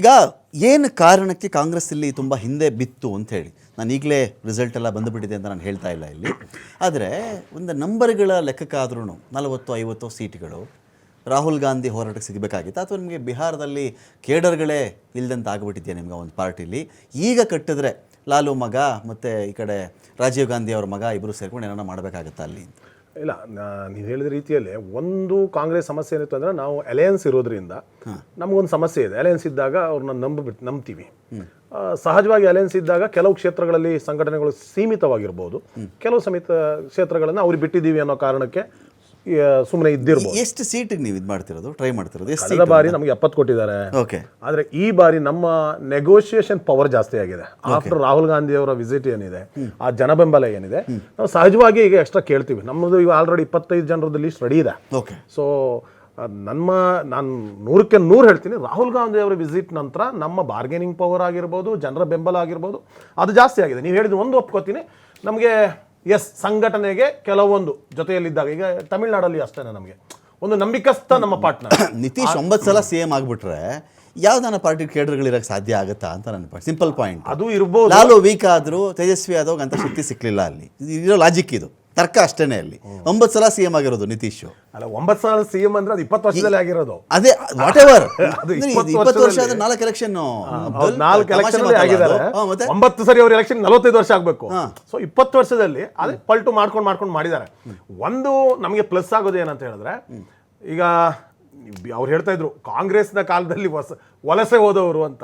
ಈಗ ಏನು ಕಾರಣಕ್ಕೆ ಕಾಂಗ್ರೆಸ್ ಇಲ್ಲಿ ತುಂಬ ಹಿಂದೆ ಬಿತ್ತು ಅಂತ ಹೇಳಿ? ನಾನು ಈಗಲೇ ರಿಸಲ್ಟ್ ಎಲ್ಲ ಬಂದುಬಿಟ್ಟಿದೆ ಅಂತ ನಾನು ಹೇಳ್ತಾ ಇಲ್ಲ ಇಲ್ಲಿ. ಆದರೆ ಒಂದು ನಂಬರ್ಗಳ ಲೆಕ್ಕಕ್ಕಾದ್ರೂ ನಲವತ್ತು, ಐವತ್ತು ಸೀಟ್ಗಳು ರಾಹುಲ್ ಗಾಂಧಿ ಹೋರಾಟಕ್ಕೆ ಸಿಗಬೇಕಾಗಿತ್ತು. ಅಥವಾ ನಿಮಗೆ ಬಿಹಾರದಲ್ಲಿ ಕೇಡರ್ಗಳೇ ಇಲ್ದಂತ ಆಗಿಬಿಟ್ಟಿದೆಯಾ ನಿಮಗೆ ಒಂದು ಪಾರ್ಟಿಲಿ? ಈಗ ಕಟ್ಟಿದ್ರೆ ಲಾಲು ಮಗ ಮತ್ತು ಈ ಕಡೆ ರಾಜೀವ್ ಗಾಂಧಿ ಅವ್ರ ಮಗ ಇಬ್ಬರು ಸೇರ್ಕೊಂಡು ಏನಾರ ಮಾಡಬೇಕಾಗತ್ತಾ ಅಲ್ಲಿ? ಇಲ್ಲ ನೀವು ಹೇಳಿದ ರೀತಿಯಲ್ಲಿ ಒಂದು ಕಾಂಗ್ರೆಸ್ ಸಮಸ್ಯೆ ಏನಿತ್ತು ಅಂದರೆ ನಾವು ಅಲಯನ್ಸ್ ಇರೋದ್ರಿಂದ ನಮಗೊಂದು ಸಮಸ್ಯೆ ಇದೆ. ಅಲಯನ್ಸ್ ಇದ್ದಾಗ ಅವ್ರನ್ನ ನಂಬಿಬಿಟ್ಟು ನಂಬ್ತೀವಿ. ಸಹಜವಾಗಿ ಅಲಯನ್ಸ್ ಇದ್ದಾಗ ಕೆಲವು ಕ್ಷೇತ್ರಗಳಲ್ಲಿ ಸಂಘಟನೆಗಳು ಸೀಮಿತವಾಗಿರ್ಬೋದು. ಕೆಲವು ಸಮಿತ ಕ್ಷೇತ್ರಗಳನ್ನು ಅವ್ರಿಗೆ ಬಿಟ್ಟಿದ್ದೀವಿ ಅನ್ನೋ ಕಾರಣಕ್ಕೆ ಸುಮ್ಮನೆ ಇದ್ದಿರ್ಬೋದು. ಎಷ್ಟು ಸೀಟಿಗೆ ನೀವು ಇದು ಮಾಡ್ತಿರೋದು? ಟ್ರೈ ಮಾಡ್ತಿರೋದು? ಎಷ್ಟು ಕಳೆದ ಬಾರಿ ನಮಗೆ ಎಪ್ಪತ್ತು ಕೊಟ್ಟಿದ್ದಾರೆ. ಓಕೆ ಆದರೆ ಈ ಬಾರಿ ನಮ್ಮ ನೆಗೋಷಿಯೇಷನ್ ಪವರ್ ಜಾಸ್ತಿ ಆಗಿದೆ. ಆಫ್ಟರ್ ರಾಹುಲ್ ಗಾಂಧಿ ಅವರ ವಿಸಿಟ್ ಏನಿದೆ ಆ ಜನಬೆಂಬಲ ಏನಿದೆ ನಾವು ಸಹಜವಾಗಿ ಈಗ ಎಕ್ಸ್ಟ್ರಾ ಕೇಳ್ತೀವಿ. ನಮ್ಮದು ಈಗ ಆಲ್ರೆಡಿ ಇಪ್ಪತ್ತೈದು ಜನರದ್ದು ಲಿಸ್ಟ್ ರೆಡಿ ಇದೆ. ಓಕೆ ಸೊ ನಮ್ಮ ನಾನು ನೂರಕ್ಕೆ ನೂರು ಹೇಳ್ತೀನಿ. ರಾಹುಲ್ ಗಾಂಧಿ ಅವರ ವಿಸಿಟ್ ನಂತರ ನಮ್ಮ ಬಾರ್ಗೇನಿಂಗ್ ಪವರ್ ಆಗಿರ್ಬೋದು ಜನರ ಬೆಂಬಲ ಆಗಿರ್ಬೋದು ಅದು ಜಾಸ್ತಿ ಆಗಿದೆ. ನೀವು ಹೇಳಿದ ಒಂದು ಒಪ್ಕೋತೀನಿ. ನಮಗೆ ಎಸ್ ಸಂಘಟನೆಗೆ ಕೆಲವೊಂದು ಜೊತೆಯಲ್ಲಿದ್ದಾಗ ಈಗ ತಮಿಳ್ನಾಡಲ್ಲಿ ಅಷ್ಟೇ ನಮಗೆ. ಒಂದು ನಂಬಿಕಸ್ಥ ನಮ್ಮ ಪಾರ್ಟ್ನರ್ ನಿತೀಶ್ ಒಂಬತ್ತು ಸಲ ಸಿ ಎಂ ಆಗ್ಬಿಟ್ರೆ ಯಾವ್ದಾನ ಪಾರ್ಟಿ ಕೇಡರ್ಗಳಿರಕ್ಕೆ ಸಾಧ್ಯ ಆಗುತ್ತಾ ಅಂತ ನನ್ನ ಸಿಂಪಲ್ ಪಾಯಿಂಟ್ ಅದು ಇರ್ಬೋದು. ಲಾಲು ವೀಕ್ ಆದರೂ ತೇಜಸ್ವಿ ಆದವಾಗ ಅಂತ ಶಕ್ತಿ ಸಿಕ್ಕಲಿಲ್ಲ ಅಲ್ಲಿ. ಇದು ಇರೋ ಲಾಜಿಕ್ ಇದು. ತರ್ಕ ಅಷ್ಟೇನೆ ಅಲ್ಲಿ. ಒಂಬತ್ತು ಸಲ ಸಿ ಎಂ ಆಗಿರೋದು ನಿತೀಶ್. ಅಲ್ಲ ಒಂಬತ್ತು ಸಲ ಸಿ ಎಂ ಅಂದ್ರೆ ಅದು ಇಪ್ಪತ್ತು ವರ್ಷದಲ್ಲಿ ಆಗಿರೋದು. ಅದೇ ವಾಟ್ ಎವರ್ ಇಪ್ಪತ್ತು ವರ್ಷ ಆದ್ರೆ ನಾಲ್ಕು ಎಲೆಕ್ಷನ್ ನಾಲ್ಕು ಎಲೆಕ್ಷನ್ ಆಗಿದ್ದಾರೆ. ಒಂಬತ್ತು ಸರಿ ಅವ್ರ ಎಲೆಕ್ಷನ್ ನಲವತ್ತೈದು ವರ್ಷ ಆಗಬೇಕು. ಸೊ ಇಪ್ಪತ್ತು ವರ್ಷದಲ್ಲಿ ಅದೇ ಪಲ್ಟು ಮಾಡ್ಕೊಂಡು ಮಾಡ್ಕೊಂಡು ಮಾಡಿದ್ದಾರೆ. ಒಂದು ನಮಗೆ ಪ್ಲಸ್ ಆಗೋದು ಏನಂತ ಹೇಳಿದ್ರೆ ಈಗ ಅವ್ರು ಹೇಳ್ತಾ ಇದ್ರು ಕಾಂಗ್ರೆಸ್ನ ಕಾಲದಲ್ಲಿ ಹೊಸ ವಲಸೆ ಹೋದವರು ಅಂತ.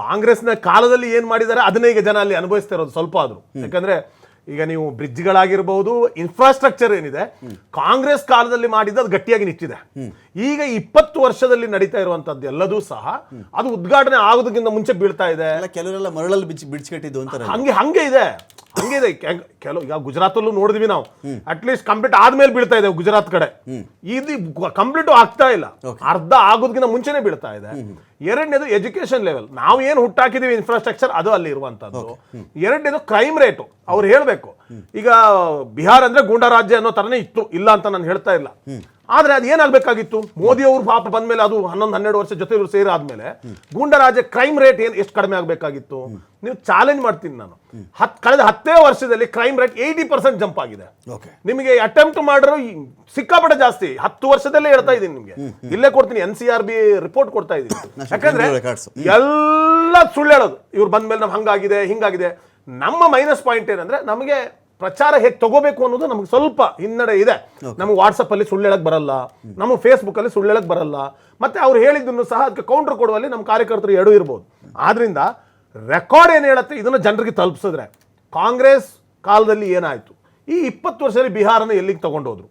ಕಾಂಗ್ರೆಸ್ನ ಕಾಲದಲ್ಲಿ ಏನ್ ಮಾಡಿದ್ದಾರೆ ಅದನ್ನ ಈಗ ಜನ ಅಲ್ಲಿ ಅನುಭವಿಸ್ತಾ ಇರೋದು ಸ್ವಲ್ಪ ಆದ್ರು. ಯಾಕಂದ್ರೆ ಈಗ ನೀವು ಬ್ರಿಡ್ಜ್ಗಳಾಗಿರ್ಬೋದು ಇನ್ಫ್ರಾಸ್ಟ್ರಕ್ಚರ್ ಏನಿದೆ ಕಾಂಗ್ರೆಸ್ ಕಾಲದಲ್ಲಿ ಮಾಡಿದ್ದು ಅದು ಗಟ್ಟಿಯಾಗಿ ನಿಂತಿದೆ. ಈಗ ಇಪ್ಪತ್ತು ವರ್ಷದಲ್ಲಿ ನಡೀತಾ ಇರುವಂತದ್ದು ಎಲ್ಲದೂ ಸಹ ಅದು ಉದ್ಘಾಟನೆ ಆಗೋದಕ್ಕಿಂತ ಮುಂಚೆ ಬೀಳ್ತಾ ಇದೆ. ಎಲ್ಲ ಕೆಲವರೆಲ್ಲ ಮರಳಲ್ಲಿ ಬಿಚ್ಚಿ ಬಿಡ್ಸ್ಕಟ್ಟಿದ್ದು ಅಂತಾರೆ ಹಂಗೆ ಹಂಗೆ ಇದೆ. ಹಂಗೆ ಇದೆ ಕೆಲವು ಈಗ ಗುಜರಾತಲ್ಲೂ ನೋಡಿದ್ವಿ ನಾವು. ಅಟ್ ಲೀಸ್ಟ್ ಕಂಪ್ಲೀಟ್ ಆದ್ಮೇಲೆ ಬೀಳ್ತಾ ಇದೆ ಗುಜರಾತ್ ಕಡೆ. ಇದು ಕಂಪ್ಲೀಟ್ ಆಗ್ತಾ ಇಲ್ಲ. ಅರ್ಧ ಆಗೋದ್ಕಿಂತ ಮುಂಚೆನೆ ಬೀಳ್ತಾ ಇದೆ. ಎರಡನೇದು ಎಜುಕೇಶನ್ ಲೆವೆಲ್ ನಾವು ಏನು ಹುಟ್ಟಾಕಿದೀವಿ ಇನ್ಫ್ರಾಸ್ಟ್ರಕ್ಚರ್ ಅದು ಅಲ್ಲಿ ಇರುವಂತದ್ದು. ಎರಡನೇದು ಕ್ರೈಮ್ ರೇಟು ಅವ್ರು ಹೇಳ್ಬೇಕು. ಈಗ ಬಿಹಾರ್ ಅಂದ್ರೆ ಗೂಂಡಾ ರಾಜ್ಯ ಅನ್ನೋ ತರನೇ ಇತ್ತು. ಇಲ್ಲ ಅಂತ ನಾನು ಹೇಳ್ತಾ ಇಲ್ಲ. ಆದ್ರೆ ಅದು ಏನಾಗಬೇಕಾಗಿತ್ತು? ಮೋದಿ ಅವರು ಪಾಪ ಬಂದ್ಮೇಲೆ ಅದು ಹನ್ನೊಂದು ಹನ್ನೆರಡು ವರ್ಷ ಜೊತೆ ಇವರು ಸೇರಾದ್ಮೇಲೆ ಗೂಂಡರಾಜ ಕ್ರೈಮ್ ರೇಟ್ ಏನ್ ಎಷ್ಟು ಕಡಿಮೆ ಆಗಬೇಕಾಗಿತ್ತು? ನೀವು ಚಾಲೆಂಜ್ ಮಾಡ್ತೀನಿ ನಾನು. ಹತ್ ಕಳೆದ ಹತ್ತೇ ವರ್ಷದಲ್ಲಿ crime rate eighty percent jump ಆಗಿದೆ. ನಿಮಗೆ ಅಟೆಂಪ್ಟ್ ಮಾಡಿರೋ ಸಿಕ್ಕಾಪಟ್ಟೆ ಜಾಸ್ತಿ. ಹತ್ತು ವರ್ಷದಲ್ಲೇ ಹೇಳ್ತಾ ಇದ್ದೀನಿ ನಿಮಗೆ. ಇಲ್ಲೇ ಕೊಡ್ತೀನಿ N C R B report ಕೊಡ್ತಾ ಇದ್ದೀನಿ. ಯಾಕಂದ್ರೆ. ಎಲ್ಲ ಸುಳ್ಳು ಹೇಳೋದು. ಇವ್ರು ಬಂದ್ಮೇಲೆ ನಮ್ಗೆ ಹಂಗಾಗಿದೆ ಹಿಂಗಾಗಿದೆ. ನಮ್ಮ ಮೈನಸ್ ಪಾಯಿಂಟ್ ಏನಂದ್ರೆ ನಮಗೆ ಪ್ರಚಾರ ಹೇಗೆ ತಗೋಬೇಕು ಅನ್ನೋದು ನಮ್ಗೆ ಸ್ವಲ್ಪ ಹಿನ್ನಡೆ ಇದೆ. ನಮ್ಗೆ ವಾಟ್ಸಪ್ ಅಲ್ಲಿ ಸುಳ್ಳು ಹೇಳಕ್ಕೆ ಬರಲ್ಲ. ನಮ್ಮ ಫೇಸ್ಬುಕ್ ಅಲ್ಲಿ ಸುಳ್ಳು ಹೇಳಕ್ ಬರಲ್ಲ. ಮತ್ತೆ ಅವ್ರು ಹೇಳಿದ್ದನ್ನು ಸಹ ಅದಕ್ಕೆ ಕೌಂಟರ್ ಕೊಡುವಲ್ಲಿ ನಮ್ಮ ಕಾರ್ಯಕರ್ತರು ಎಡು ಇರ್ಬೋದು. ಆದ್ರಿಂದ ರೆಕಾರ್ಡ್ ಏನು ಹೇಳುತ್ತೆ ಇದನ್ನು ಜನರಿಗೆ ತಲುಪಿಸಿದ್ರೆ ಕಾಂಗ್ರೆಸ್ ಕಾಲದಲ್ಲಿ ಏನಾಯ್ತು? ಈ ಇಪ್ಪತ್ತು ವರ್ಷದಲ್ಲಿ ಬಿಹಾರನ ಎಲ್ಲಿಗೆ ತಗೊಂಡೋದ್ರು?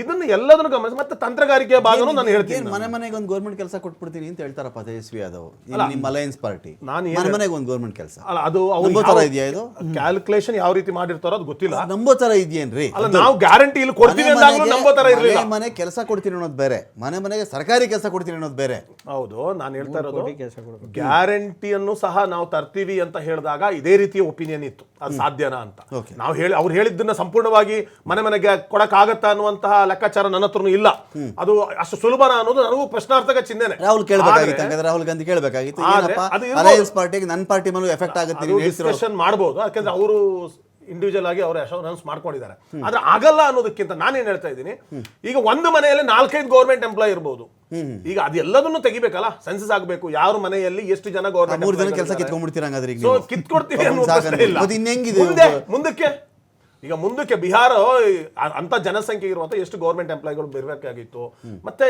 ಇದನ್ನು ಎಲ್ಲದನ್ನು ಗಮನಿಸಿ. ಮತ್ತೆ ತಂತ್ರಗಾರಿಕೆ ಭಾಗನೂ ನಾನು ಹೇಳ್ತೀನಿ ಮನೆ ಮನೆಗೆ ಒಂದು ಗೌರ್ಮೆಂಟ್ ಕೆಲಸ ಕೊಟ್ಬಿಡ್ತೀನಿ ಅಂತ ಹೇಳ್ತಾರಪ್ಪ ತೇಜಸ್ವಿ ಯಾದವ್. ಇಲ್ಲಿ ನಿಮ್ಮ ಅಲಯನ್ಸ್ ಪಾರ್ಟಿ ನಾನು ಮನೆ ಮನೆಗೆ ಒಂದು ಗೌರ್ಮೆಂಟ್ ಕೆಲಸ. ಅಲ್ಲ ಅದು ನಂಬೋ ತರ ಇದೆಯಾ ಇದು? ಕ್ಯಾಲ್ಕುಲೇಷನ್ ಯಾವ ರೀತಿ ಮಾಡಿರ್ತಾರೋ ಅದು ಗೊತ್ತಿಲ್ಲ. ನಂಬೋ ತರ ಇದೆಯೇನ್ರಿ? ಅಲ್ಲ ನಾವು ಗ್ಯಾರಂಟಿ ಇಲ್ಲಿ ಕೊಡ್ತೀವಿ ಅಂದಾಗ್ಲೂ ನಂಬೋ ತರ ಇರಲಿಲ್ಲ. ಮನೆ ಮನೆ ಕೆಲಸ ಕೊಡ್ತೀನಿ ಅನ್ನೋದು ಬೇರೆ. ಮನೆ ಮನೆಗೆ ಸರ್ಕಾರಿ ಕೆಲಸ ಕೊಡ್ತೀನಿ ಅನ್ನೋದು ಬೇರೆ. ಹೌದು ನಾನು ಹೇಳ್ತಾ ಇರೋದು ಗ್ಯಾರಂಟಿಯನ್ನು ಸಹ ನಾವು ತರ್ತೀವಿ ಅಂತ ಹೇಳಿದಾಗ ಇದೇ ರೀತಿಯ ಒಪಿನಿಯನ್ ಇತ್ತು. ಅದು ಸಾಧ್ಯನಾ ಅಂತ. ನಾವು ಹೇಳಿ ಅವ್ರು ಹೇಳಿದ್ದನ್ನ ಸಂಪೂರ್ಣವಾಗಿ ಮನೆ ಮನೆಗೆ ಕೊಡಕ್ಕಾಗತ್ತಾ ಅನ್ನುವಂತಹ ಲೆಕ್ಕಾಚಾರ ನನ್ನ ಹತ್ರನೂ ಇಲ್ಲ. ಅದು ಅಷ್ಟು ಸುಲಭನ ಅನ್ನೋದು ನನಗೂ ಪ್ರಶ್ನಾರ್ಥಕ ಚಿಹ್ನೆ ರಾಹುಲ್ ಕೇಳಬೇಕಾಗಿತ್ತು ಹಂಗಾದ್ರೆ ರಾಹುಲ್ ಗಾಂಧಿ ಕೇಳಬೇಕಾಗಿತ್ತು. ಏನಪ್ಪ. ಅಲಯನ್ಸ್ ಪಾರ್ಟಿಗೆ ನನ್ನ ಪಾರ್ಟಿ ಮೇಲೂ ಎಫೆಕ್ಟ್ ಆಗುತ್ತೆ ನೀವು ಡಿಸ್ಕಷನ್ ಮಾಡಬಹುದು ಯಾಕಂದ್ರೆ ಅವರು ಇಂಡಿವಿಜುವಲ್ ಆಗಿ ಅವರು ಅಶೋರನ್ಸ್ ಮಾಡ್ಕೊಂಡಿದ್ದಾರೆ. ಆದ್ರೆ ಆಗಲ್ಲ ಅನ್ನೋದಕ್ಕಿಂತ ನಾನೇನ್ ಹೇಳ್ತಾ ಇದ್ದೀನಿ ಈಗ ಒಂದು ಮನೆಯಲ್ಲಿ ನಾಲ್ಕೈದು ಗೌರ್ಮೆಂಟ್ ಎಂಪ್ಲಾಯ್ ಇರ್ಬೋದು. ಈಗ ಅದೆಲ್ಲದನ್ನು ತೆಗಿಬೇಕಲ್ಲ ಸೆನ್ಸಸ್ ಆಗಬೇಕು ಯಾರ ಮನೆಯಲ್ಲಿ ಎಷ್ಟು ಜನ ಗೌರ್ಮೆಂಟ್ ಮೂರು ಜನ ಕೆಲಸ ಕಿತ್ಕೊಂಡ್ಬಿಡ್ತೀರ ಹಂಗಾದ್ರೆ. ಕಿತ್ಕೊಡ್ತೀವಿ ಮುಂದಕ್ಕೆ? ಈಗ ಮುಂದಕ್ಕೆ ಬಿಹಾರ ಅಂತ ಜನಸಂಖ್ಯೆ ಇರುವಂತ ಎಷ್ಟು ಗೌರ್ಮೆಂಟ್ ಎಂಪ್ಲಾಯ್ಗಳು ಬರಬೇಕಾಗಿತ್ತು. ಮತ್ತೆ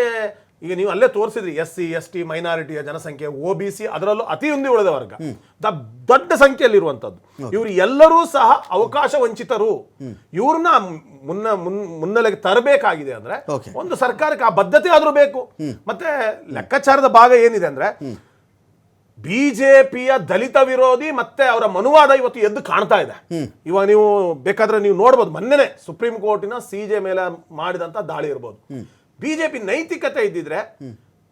ಈಗ ನೀವು ಅಲ್ಲೇ ತೋರಿಸಿದ್ರಿ ಎಸ್ ಸಿ ಎಸ್ ಟಿ ಮೈನಾರಿಟಿಯ ಜನಸಂಖ್ಯೆ ಒ ಬಿ ಸಿ ಅದರಲ್ಲೂ ಅತಿ ಹಿಂದೆ ಉಳಿದ ವರ್ಗ. ದೊಡ್ಡ ಸಂಖ್ಯೆಯಲ್ಲಿ ಇರುವಂತದ್ದು ಇವರು ಎಲ್ಲರೂ ಸಹ ಅವಕಾಶ ವಂಚಿತರು. ಇವ್ರನ್ನ ಮುನ್ನ ಮುನ್- ಮುನ್ನೆಲೆಗೆ ತರಬೇಕಾಗಿದೆ ಅಂದ್ರೆ ಒಂದು ಸರ್ಕಾರಕ್ಕೆ ಆ ಬದ್ಧತೆ ಆದ್ರೂ ಬೇಕು. ಮತ್ತೆ ಲೆಕ್ಕಾಚಾರದ ಭಾಗ ಏನಿದೆ ಅಂದ್ರೆ ಬಿಜೆಪಿಯ ದಲಿತ ವಿರೋಧಿ ಮತ್ತೆ ಅವರ ಮನುವಾದ ಇವತ್ತು ಎದ್ದು ಕಾಣ್ತಾ ಇದೆ. ಇವಾಗ ನೀವು ಬೇಕಾದ್ರೆ ನೀವು ನೋಡ್ಬೋದು. ಮೊನ್ನೆನೆ ಸುಪ್ರೀಂ ಕೋರ್ಟಿನ ಸಿಜೆ ಮೇಲೆ ಮಾಡಿದಂತ ದಾಳಿ ಇರ್ಬೋದು. ಬಿಜೆಪಿ ನೈತಿಕತೆ ಇದ್ದಿದ್ರೆ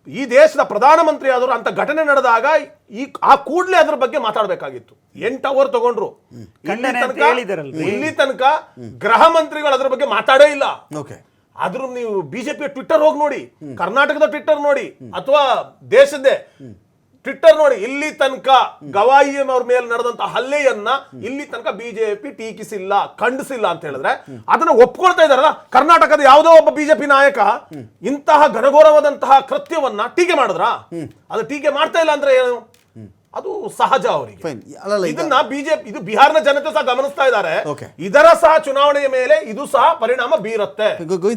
ಈ ದೇಶದ ಪ್ರಧಾನಮಂತ್ರಿ ಆದರೂ ಅಂತ ಘಟನೆ ನಡೆದಾಗ ಈ ಆ ಕೂಡ್ಲೇ ಅದ್ರ ಬಗ್ಗೆ ಮಾತಾಡಬೇಕಾಗಿತ್ತು. ಎಂಟು ಅವರ್ ತಗೊಂಡ್ರು. ಇಲ್ಲಿ ತನಕ ಹೇಳಿದಾರಲ್ರಿ. ಇಲ್ಲಿ ತನಕ ಗೃಹ ಮಂತ್ರಿಗಳು ಅದ್ರ ಬಗ್ಗೆ ಮಾತಾಡೇ ಇಲ್ಲ. ಓಕೆ. ಆದ್ರೂ ನೀವು ಬಿಜೆಪಿ ಟ್ವಿಟ್ಟರ್ ಹೋಗಿ ನೋಡಿ. ಕರ್ನಾಟಕದ ಟ್ವಿಟ್ಟರ್ ನೋಡಿ. ಅಥವಾ ದೇಶದ್ದೇ. ಟ್ವಿಟ್ಟರ್ ನೋಡಿ ಇಲ್ಲಿ ತನಕ ಗವಾಯಿ ಅವ್ರ ಮೇಲೆ ನಡೆದಂತ ಹಲ್ಲೆಯನ್ನ ಇಲ್ಲಿ ತನಕ ಬಿಜೆಪಿ ಟೀಕಿಸಿಲ್ಲ ಖಂಡಿಸಿಲ್ಲ ಅಂತ ಹೇಳಿದ್ರೆ ಅದನ್ನ ಒಪ್ಕೊಳ್ತಾ ಇದಾರಲ್ಲ ಕರ್ನಾಟಕದ ಯಾವುದೋ ಒಬ್ಬ ಬಿಜೆಪಿ ನಾಯಕ ಇಂತಹ ಘನಘೋರವಾದಂತಹ ಕೃತ್ಯವನ್ನ ಟೀಕೆ ಮಾಡಿದ್ರ? ಅದು ಟೀಕೆ ಮಾಡ್ತಾ ಇಲ್ಲ ಅಂದ್ರೆ ಏನು? ಅದು ಸಹಜ ಅವರಿಗೆ. ಇದನ್ನ ಬಿಜೆಪಿ ಇದು ಬಿಹಾರ್ನ ಜನತೆ ಸಹ ಗಮನಿಸ್ತಾ ಇದ್ದಾರೆ. ಇದರ ಸಹ ಚುನಾವಣೆಯ ಮೇಲೆ ಇದು ಸಹ ಪರಿಣಾಮ ಬೀರುತ್ತೆ.